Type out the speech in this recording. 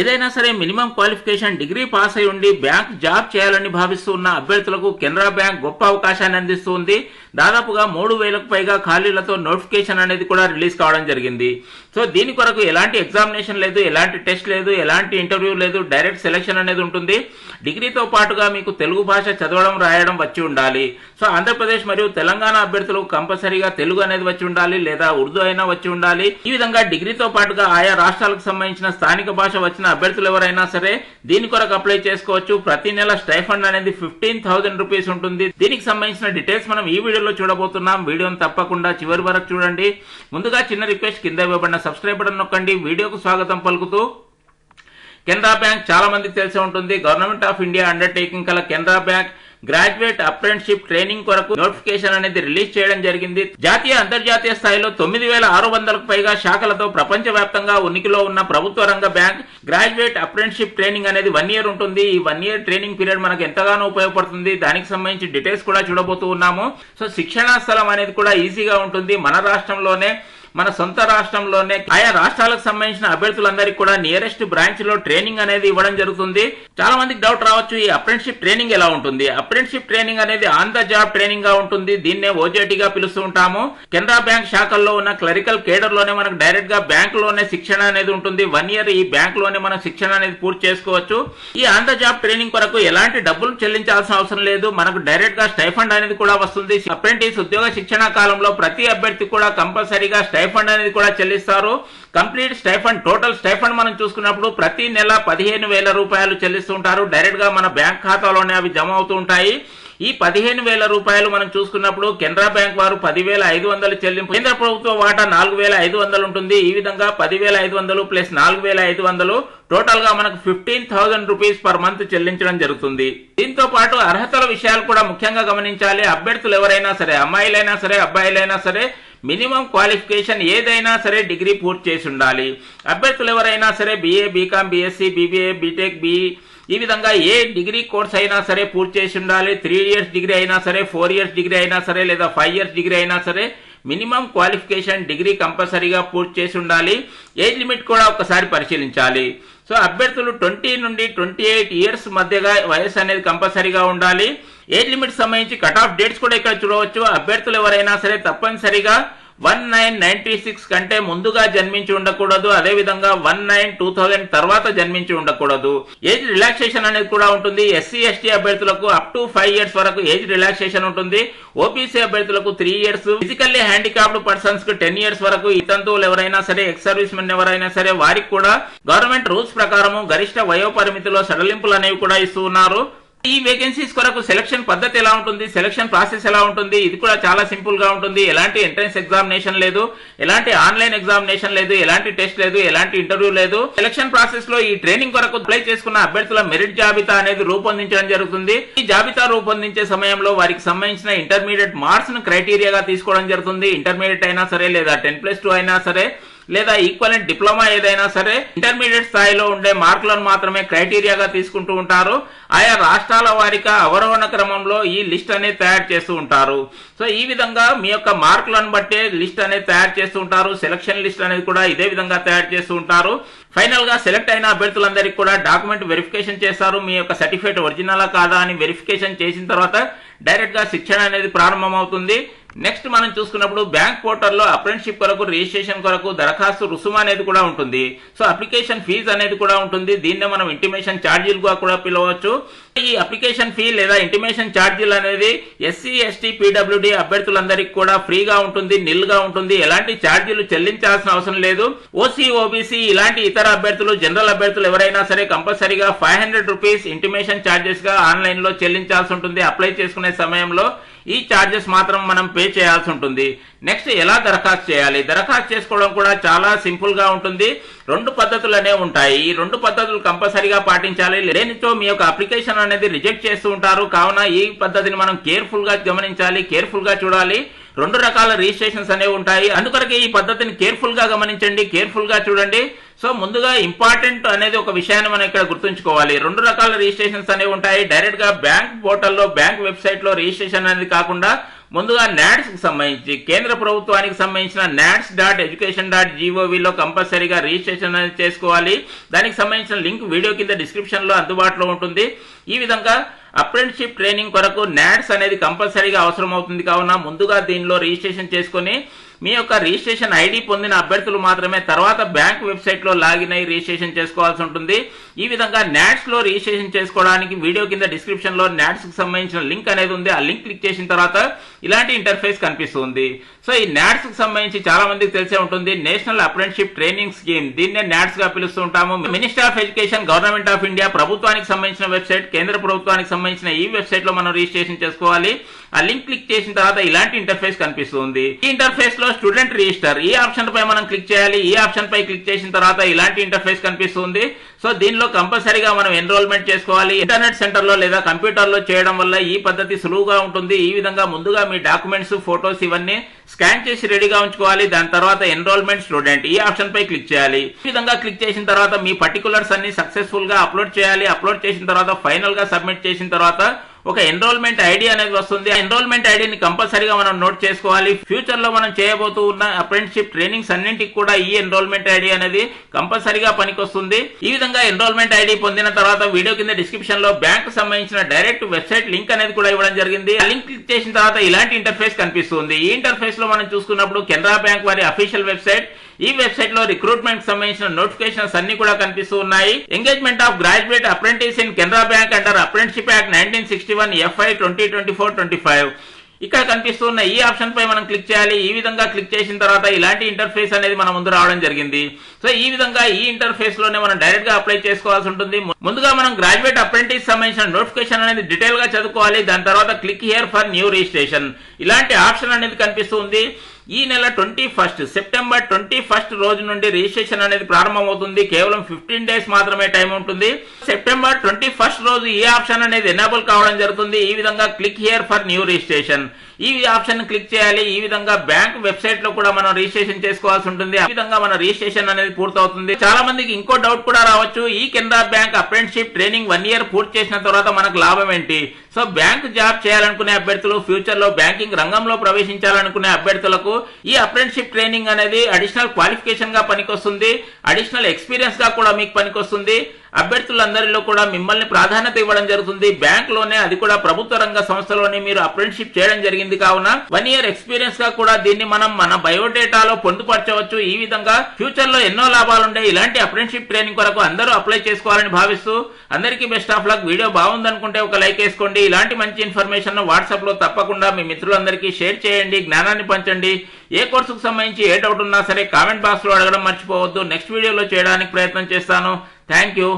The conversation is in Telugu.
ఏదైనా సరే మినిమం క్వాలిఫికేషన్ డిగ్రీ పాస్ అయి ఉండి బ్యాంక్ జాబ్ చేయాలని భావిస్తున్న అభ్యర్థులకు కెనరా బ్యాంక్ గొప్ప అవకాశాన్ని అందిస్తుంది. దాదాపుగా మూడు వేలకు పైగా ఖాళీలతో నోటిఫికేషన్ అనేది కూడా రిలీజ్ కావడం జరిగింది. సో దీని కొరకు ఎలాంటి ఎగ్జామినేషన్ లేదు ఎలాంటి టెస్ట్ లేదు ఎలాంటి ఇంటర్వ్యూ లేదు డైరెక్ట్ సెలక్షన్ అనేది ఉంటుంది. డిగ్రీతో పాటుగా మీకు తెలుగు భాష చదవడం రాయడం వచ్చి ఉండాలి. సో ఆంధ్రప్రదేశ్ మరియు తెలంగాణ అభ్యర్థులకు కంపల్సరీగా తెలుగు అనేది వచ్చి ఉండాలి లేదా ఉర్దూ అయినా వచ్చి ఉండాలి. ఈ విధంగా డిగ్రీతో పాటుగా ఆయా రాష్ట్రాలకు సంబంధించిన స్థానిక భాష వచ్చిన అభ్యర్థులు ఎవరైనా సరే దీని కొరకు అప్లై చేసుకోవచ్చు. ప్రతి నెల స్టైఫండ్ అనేది ఫిఫ్టీన్ థౌసండ్ రూపీస్ ఉంటుంది. దీనికి సంబంధించిన డీటెయిల్స్ మనం ఈ వీడియోలో చూడబోతున్నాం. వీడియోని తప్పకుండా చివరి వరకు చూడండి. ముందుగా చిన్న రిక్వెస్ట్ కింద ఇవ్వబడిన సబ్స్క్రైబ్ బటన్ నొక్కండి. వీడియోకు స్వాగతం పలుకుతూ కెనరా బ్యాంక్ చాలా మందికి తెలిసే ఉంటుంది. గవర్నమెంట్ ఆఫ్ ఇండియా అండర్టేకింగ్ కల Canara bank graduate apprenticeship training కొరకు నోటిఫికేషన్ అనేది రిలీజ్ చేయడం జరిగింది. జాతీయ అంతర్జాతీయ స్థాయిలో తొమ్మిది వేల ఆరు వందలకు పైగా శాఖలతో ప్రపంచవ్యాప్తంగా ఉనికిలో ఉన్న ప్రభుత్వ రంగ బ్యాంక్ గ్రాడ్యుయేట్ అప్రెంటిషిప్ ట్రైనింగ్ అనేది వన్ ఇయర్ ఉంటుంది. ఈ వన్ ఇయర్ ట్రైనింగ్ పీరియడ్ మనకు ఎంతగానో ఉపయోగపడుతుంది. దానికి సంబంధించి డీటెయిల్స్ కూడా చూడబోతూ ఉన్నాము. సో శిక్షణా స్థలం అనేది కూడా ఈజీగా ఉంటుంది. మన రాష్ట్రంలోనే మన సొంత రాష్ట్రంలోనే ఆయా రాష్ట్రాలకు సంబంధించిన అభ్యర్థులందరికీ కూడా నియరెస్ట్ బ్రాంచ్లో ట్రైనింగ్ అనేది ఇవ్వడం జరుగుతుంది. చాలా మందికి డౌట్ రావచ్చు ఈ అప్రెంటిషిప్ ట్రైనింగ్ ఎలా ఉంటుంది? అప్రెంటిషిప్ ట్రైనింగ్ అనేది ఆన్ ద జాబ్ ట్రైనింగ్గా ఉంటుంది. దీన్నే ఓజేటీగా పిలుస్తూ ఉంటాము. కెనరా బ్యాంక్ శాఖల్లో ఉన్న క్లరికల్ కేడర్లోనే మనకు డైరెక్ట్గా బ్యాంక్లోనే శిక్షణ అనేది ఉంటుంది. వన్ ఇయర్ ఈ బ్యాంక్లోనే మనం శిక్షణ అనేది పూర్తి చేసుకోవచ్చు. ఈ ఆన్ ద జాబ్ ట్రైనింగ్ కొరకు ఎలాంటి డబ్బులు చెల్లించాల్సిన అవసరం లేదు. మనకు డైరెక్ట్గా స్టైఫండ్ అనేది కూడా వస్తుంది. అప్రెంటిస్ ఉద్యోగ శిక్షణ కాలంలో ప్రతి అభ్యర్థి కూడా కంపల్సరీగా స్టైఫండ్ అనేది కూడా చెల్లిస్తారు. కంప్లీట్ స్టైఫండ్ టోటల్ స్టైఫండ్ మనం చూసుకున్నప్పుడు ప్రతి నెల పదిహేను వేల రూపాయలు చెల్లిస్తుంటారు. డైరెక్ట్గా మన బ్యాంక్ ఖాతాలోనే అవి జమ అవుతూ ఉంటాయి. ఈ పదిహేను వేల రూపాయలు మనం చూసుకున్నప్పుడు కెనరా బ్యాంక్ వారు పదివేల ఐదు వందలు చెల్లింపు కేంద్ర ప్రభుత్వ వాటా నాలుగు వేల ఐదు వందలు ఉంటుంది. ఈ విధంగా పదివేల ఐదు వందలు ప్లస్ నాలుగు వేల ఐదు వందలు టోటల్గా మనకు fifteen thousand rupees per month చెల్లించడం జరుగుతుంది. దీంతో పాటు అర్హతల విషయాలు కూడా ముఖ్యంగా గమనించాలి. అభ్యర్థులు ఎవరైనా సరే అమ్మాయిలైనా సరే అబ్బాయిలైనా సరే మినిమం క్వాలిఫికేషన్ ఏదైనా సరే డిగ్రీ పూర్తి చేసి ఉండాలి. అభ్యర్థులు ఎవరైనా సరే BA BCom BSc BBA BTech B ఈ విధంగా ఏ డిగ్రీ కోర్స్ అయినా సరే పూర్తి చేసి ఉండాలి. త్రీ ఇయర్స్ డిగ్రీ అయినా సరే ఫోర్ ఇయర్స్ డిగ్రీ అయినా సరే లేదా ఫైవ్ ఇయర్స్ డిగ్రీ అయినా సరే మినిమం క్వాలిఫికేషన్ డిగ్రీ కంపల్సరీగా పూర్తి చేసి ఉండాలి. ఏజ్ లిమిట్ కూడా ఒకసారి పరిశీలించాలి. సో అభ్యర్థులు ట్వంటీ నుండి ట్వంటీ ఎయిట్ ఇయర్స్ మధ్యగా వయసు అనేది కంపల్సరీగా ఉండాలి. ఏజ్ లిమిట్ సంబంధించి కట్ ఆఫ్ డేట్స్ కూడా ఇక్కడ చూడవచ్చు. అభ్యర్థులు ఎవరైనా సరే తప్పనిసరిగా వన్ నైన్ నైన్టీ సిక్స్ కంటే ముందుగా జన్మించి ఉండకూడదు అదే విధంగా వన్ నైన్ టూ థౌజండ్ తర్వాత జన్మించి ఉండకూడదు. ఏజ్ రిలాక్సేషన్ అనేది కూడా ఉంటుంది. ఎస్సీ ఎస్టీ అభ్యర్థులకు అప్ టు ఫైవ్ ఇయర్స్ వరకు ఏజ్ రిలాక్సేషన్ ఉంటుంది. ఓబీసీ అభ్యర్థులకు త్రీ ఇయర్స్ ఫిజికల్లీ హ్యాండిక్యాప్డ్ పర్సన్స్కు టెన్ ఇయర్స్ వరకు ఇతంతువులు ఎవరైనా సరే ఎక్స్ సర్వీస్ మెన్ ఎవరైనా సరే వారికి కూడా గవర్నమెంట్ రూల్స్ ప్రకారము గరిష్ట వయోపరిమితిలో సడలింపులు అనేవి కూడా ఇస్తూ ఉన్నారు. ఈ వేకెన్సీస్ కొరకు సెలక్షన్ పద్ధతి ఎలా ఉంటుంది? సెలక్షన్ ప్రాసెస్ ఎలా ఉంటుంది? ఇది కూడా చాలా సింపుల్గా ఉంటుంది. ఎలాంటి ఎంట్రన్స్ ఎగ్జామినేషన్ లేదు. ఎలాంటి ఆన్లైన్ ఎగ్జామినేషన్ లేదు. ఎలాంటి టెస్ట్ లేదు. ఎలాంటి ఇంటర్వ్యూ లేదు. సెలక్షన్ ప్రాసెస్లో ఈ ట్రైనింగ్ కొరకు అప్లై చేసుకున్న అభ్యర్థుల మెరిట్ జాబితా అనేది రూపొందించడం జరుగుతుంది. ఈ జాబితా రూపొందించే సమయంలో వారికి సంబంధించిన ఇంటర్మీడియట్ మార్క్స్ను క్రైటీరియాగా తీసుకోవడం జరుగుతుంది. ఇంటర్మీడియట్ అయినా సరే లేదా టెన్ ప్లస్ టూ అయినా సరే లేదా ఈక్వలెంట్ డిప్లొమా ఏదైనా సరే ఇంటర్మీడియట్ స్థాయిలో ఉండే మార్కులను మాత్రమే క్రైటీరియాగా తీసుకుంటూ ఉంటారు. ఆయా రాష్ట్రాల వారిగా అవరోహణ క్రమంలో ఈ లిస్ట్ అనేది తయారు చేస్తూ ఉంటారు. సో ఈ విధంగా మీ యొక్క మార్కులను బట్టే లిస్ట్ అనేది తయారు చేస్తూ ఉంటారు. సెలక్షన్ లిస్ట్ అనేది కూడా ఇదే విధంగా తయారు చేస్తూ ఉంటారు. ఫైనల్గా సెలెక్ట్ అయిన అభ్యర్థులందరికీ కూడా డాక్యుమెంట్ వెరిఫికేషన్ చేస్తారు. మీ యొక్క సర్టిఫికేట్ ఒరిజినలా కాదా అని వెరిఫికేషన్ చేసిన తర్వాత డైరెక్ట్గా శిక్షణ అనేది ప్రారంభమవుతుంది. నెక్స్ట్ మనం చూసుకున్నప్పుడు బ్యాంక్ పోర్టల్లో అప్రెంటిషిప్ కొరకు రిజిస్ట్రేషన్ కొరకు దరఖాస్తు రుసుము అనేది కూడా ఉంటుంది. సో అప్లికేషన్ ఫీజు అనేది కూడా ఉంటుంది. దీన్నే మనం ఇంటిమేషన్ ఛార్జీలుగా కూడా పిలవచ్చు. ఈ అప్లికేషన్ ఫీ లేదా ఇంటిమేషన్ ఛార్జీలు అనేది ఎస్సీ ఎస్టీ పీడబ్ల్యూడి అభ్యర్థులందరికీ కూడా ఫ్రీగా ఉంటుంది నిల్గా ఉంటుంది. ఎలాంటి ఛార్జీలు చెల్లించాల్సిన అవసరం లేదు. ఓసీ ఓబీసీ ఇలాంటి ఇతర అభ్యర్థులు జనరల్ అభ్యర్థులు ఎవరైనా సరే కంపల్సరీగా ఫైవ్ హండ్రెడ్ రూపీస్ ఇంటిమేషన్ ఛార్జెస్గా ఆన్లైన్లో చెల్లించాల్సి ఉంటుంది. అప్లై చేసుకునే సమయంలో ఈ ఛార్జెస్ మాత్రం మనం పే చేయాల్సి ఉంటుంది. నెక్స్ట్ ఎలా దరఖాస్తు చేయాలి? దరఖాస్తు చేసుకోవడం కూడా చాలా సింపుల్గా ఉంటుంది. రెండు పద్ధతులు అనే ఉంటాయి. ఈ రెండు పద్ధతులు కంపల్సరీగా పాటించాలి. లేనితో మీ యొక్క అప్లికేషన్ అనేది రిజెక్ట్ చేస్తూ ఉంటారు. కావున ఈ పద్ధతిని మనం కేర్ఫుల్గా గమనించాలి కేర్ఫుల్గా చూడాలి. రెండు రకాల రిజిస్ట్రేషన్స్ అనేవి ఉంటాయి. అందుకొరకే ఈ పద్ధతిని కేర్ఫుల్గా గమనించండి. కేర్ఫుల్గా చూడండి. సో ముందుగా ఇంపార్టెంట్ అనేది ఒక విషయాన్ని మనం ఇక్కడ గుర్తుంచుకోవాలి. రెండు రకాల రిజిస్ట్రేషన్స్ అనేవి ఉంటాయి. డైరెక్ట్గా బ్యాంక్ పోర్టల్లో బ్యాంక్ వెబ్సైట్లో రిజిస్ట్రేషన్ అనేది కాకుండా ముందుగా నాట్స్కి సంబంధించి కేంద్ర ప్రభుత్వానికి సంబంధించిన నాట్స్ డాట్ ఎడ్యుకేషన్ డాట్ జీఓవిలో కంపల్సరీగా రిజిస్ట్రేషన్ అనేది చేసుకోవాలి. దానికి సంబంధించిన లింక్ వీడియో కింద డిస్క్రిప్షన్లో అందుబాటులో ఉంటుంది. ఈ విధంగా అప్రెంటిషిప్ ట్రైనింగ్ కొరకు నాట్స్ అనేది కంపల్సరీగా అవసరం అవుతుంది కావున ముందుగా దీనిలో రిజిస్ట్రేషన్ చేసుకుని మీ యొక్క రిజిస్ట్రేషన్ ఐడి పొందిన అభ్యర్థులు మాత్రమే తర్వాత బ్యాంక్ వెబ్సైట్లో లాగిన్ అయి రిజిస్ట్రేషన్ చేసుకోవాల్సి ఉంటుంది. ఈ విధంగా నాట్స్లో రిజిస్ట్రేషన్ చేసుకోవడానికి వీడియో కింద డిస్క్రిప్షన్లో నాట్స్కి సంబంధించిన లింక్ అనేది ఉంది. ఆ లింక్ క్లిక్ చేసిన తర్వాత ఇలాంటి ఇంటర్ఫేస్ కనిపిస్తుంది. సో ఈ నాట్స్కి సంబంధించి చాలా మందికి తెలిసే ఉంటుంది. నేషనల్ అప్రెంటిషిప్ ట్రైనింగ్ స్కీమ్ దీన్నే నాట్స్గా పిలుస్తుంటాము. Minister of education government of India ప్రభుత్వానికి సంబంధించిన వెబ్సైట్ కేంద్ర ప్రభుత్వానికి సంబంధించిన ఈ వెబ్సైట్లో మనం రిజిస్ట్రేషన్ చేసుకోవాలి. ఆ లింక్ క్లిక్ చేసిన తర్వాత ఇలాంటి ఇంటర్ఫేస్ కనిపిస్తుంది. ఈ ఇంటర్ఫేస్లో స్టూడెంట్ రిజిస్టర్. ఈ ఆప్షన్ పై మనం క్లిక్ చేయాలి. ఈ ఆప్షన్ పై క్లిక్ చేసిన తర్వాత ఇలాంటి ఇంటర్ఫేస్ కనిపిస్తుంది. సో దీనిలో కంపల్సరీగా మనం ఎన్రోల్మెంట్ చేసుకోవాలి. ఇంటర్నెట్ సెంటర్లో లేదా కంప్యూటర్లో చేయడం వల్ల ఈ పద్ధతి సులువుగా ఉంటుంది. ఈ విధంగా ముందుగా మీ డాక్యుమెంట్స్ ఫొటోస్ ఇవన్నీ స్కాన్ చేసి రెడీగా ఉంచుకోవాలి. దాని తర్వాత ఎన్రోల్మెంట్ స్టూడెంట్. ఈ ఆప్షన్ పై క్లిక్ చేయాలి. ఈ విధంగా క్లిక్ చేసిన తర్వాత మీ పర్టికులర్స్ అన్ని సక్సెస్ఫుల్గా అప్లోడ్ చేయాలి. అప్లోడ్ చేసిన తర్వాత ఫైనల్గా సబ్మిట్ చేసిన తర్వాత ఒక ఎన్రోల్మెంట్ ఐడి అనేది వస్తుంది. ఆ ఎన్రోల్మెంట్ ఐడిని కంపల్సరీగా మనం నోట్ చేసుకోవాలి. ఫ్యూచర్లో మనం చేయబోతూ ఉన్న అప్రెంటిషిప్ ట్రైనింగ్స్ అన్నింటికి కూడా ఈ ఎన్రోల్మెంట్ ఐడి అనేది కంపల్సరీగా పనికొస్తుంది. ఈ విధంగా ఎన్రోల్మెంట్ ఐడి పొందిన తర్వాత వీడియో కింద డిస్క్రిప్షన్లో బ్యాంక్ సంబంధించిన డైరెక్ట్ వెబ్సైట్ లింక్ అనేది కూడా ఇవ్వడం జరిగింది. ఆ లింక్ క్లిక్ చేసిన తర్వాత ఇలాంటి ఇంటర్ఫేస్ కనిపిస్తుంది. ఈ ఇంటర్ఫేస్లో మనం చూసుకున్నప్పుడు కెనరా బ్యాంక్ వారి అఫీషియల్ వెబ్సైట్ ఈ వెబ్సైట్లో రిక్రూట్మెంట్ సంబంధించిన నోటిఫికేషన్స్ అన్ని కూడా కనిపిస్తూ ఉన్నాయి. Engagement of graduate apprentice in Canara bank under apprenticeship act nineteen sixty one FI twenty twenty four twenty five ఇక్కడ కనిపిస్తున్న ఈ ఆప్షన్ పై మనం క్లిక్ చేయాలి. ఈ విధంగా క్లిక్ చేసిన తర్వాత ఇలాంటి ఇంటర్ఫేస్ అనేది మన ముందు రావడం జరిగింది. సో ఈ విధంగా ఈ ఇంటర్ఫేస్లోనే మనం డైరెక్ట్గా అప్లై చేసుకోవాల్సి ఉంటుంది. ముందుగా మనం గ్రాడ్యుయేట్ అప్రెంటిస్ సంబంధించిన నోటిఫికేషన్ అనేది డీటెయిల్గా చదువుకోవాలి. దాని తర్వాత click here for new registration ఇలాంటి ఆప్షన్ అనేది కనిపిస్తుంది ఈ నెల twenty first September twenty first రోజు నుండి రిజిస్ట్రేషన్ అనేది ప్రారంభమవుతుంది. కేవలం ఫిఫ్టీన్ డేస్ మాత్రమే టైం ఉంటుంది. సెప్టెంబర్ ట్వంటీ ఫస్ట్ రోజు ఈ ఆప్షన్ అనేది ఎనేబుల్ కావడం జరుగుతుంది. ఈ విధంగా click here for new registration ఈ ఆప్షన్ క్లిక్ చేయాలి. ఈ విధంగా బ్యాంక్ వెబ్సైట్లో కూడా మనం రిజిస్ట్రేషన్ చేసుకోవాల్సి ఉంటుంది. ఆ విధంగా మన రిజిస్ట్రేషన్ అనేది పూర్తవుతుంది. చాలా మందికి ఇంకో డౌట్ కూడా రావచ్చు. ఈ Canara bank apprenticeship training one year పూర్తి చేసిన తర్వాత మనకు లాభం ఏంటి? సో బ్యాంక్ జాబ్ చేయాలనుకునే అభ్యర్థులు ఫ్యూచర్లో బ్యాంకింగ్ రంగంలో ప్రవేశించాలనుకునే అభ్యర్థులకు ఈ అప్రెంటిషిప్ ట్రైనింగ్ అనేది అడిషనల్ క్వాలిఫికేషన్గా పనికొస్తుంది అడిషనల్ ఎక్స్పీరియన్స్గా కూడా మీకు పనికొస్తుంది. అభ్యర్థులందరిలో కూడా మిమ్మల్ని ప్రాధాన్యత ఇవ్వడం జరుగుతుంది. బ్యాంక్లోనే అది కూడా ప్రభుత్వ రంగ సంస్థలోనే మీరు అప్రెంటిషిప్ చేయడం జరిగింది కావున వన్ ఇయర్ ఎక్స్పీరియన్స్గా కూడా దీన్ని మనం మన బయోడేటాలో పొందుపరచవచ్చు. ఈ విధంగా ఫ్యూచర్లో ఎన్నో లాభాలుండే ఇలాంటి అప్రెంటిషిప్ ట్రైనింగ్ కొరకు అందరూ అప్లై చేసుకోవాలని భావిస్తూ అందరికీ బెస్ట్ ఆఫ్ లక్. వీడియో బాగుందనుకుంటే ఒక లైక్ వేసుకోండి. ఇలాంటి మంచి ఇన్ఫర్మేషన్ను వాట్సాప్లో తప్పకుండా మీ మిత్రులందరికీ షేర్ చేయండి జ్ఞానాన్ని పంచండి. ఏ కోర్సుకు సంబంధించి ఏ డౌట్ ఉన్నా సరే కామెంట్ బాక్స్లో అడగడం మర్చిపోవద్దు. నెక్స్ట్ వీడియోలో చేయడానికి ప్రయత్నం చేస్తాను. Thank you.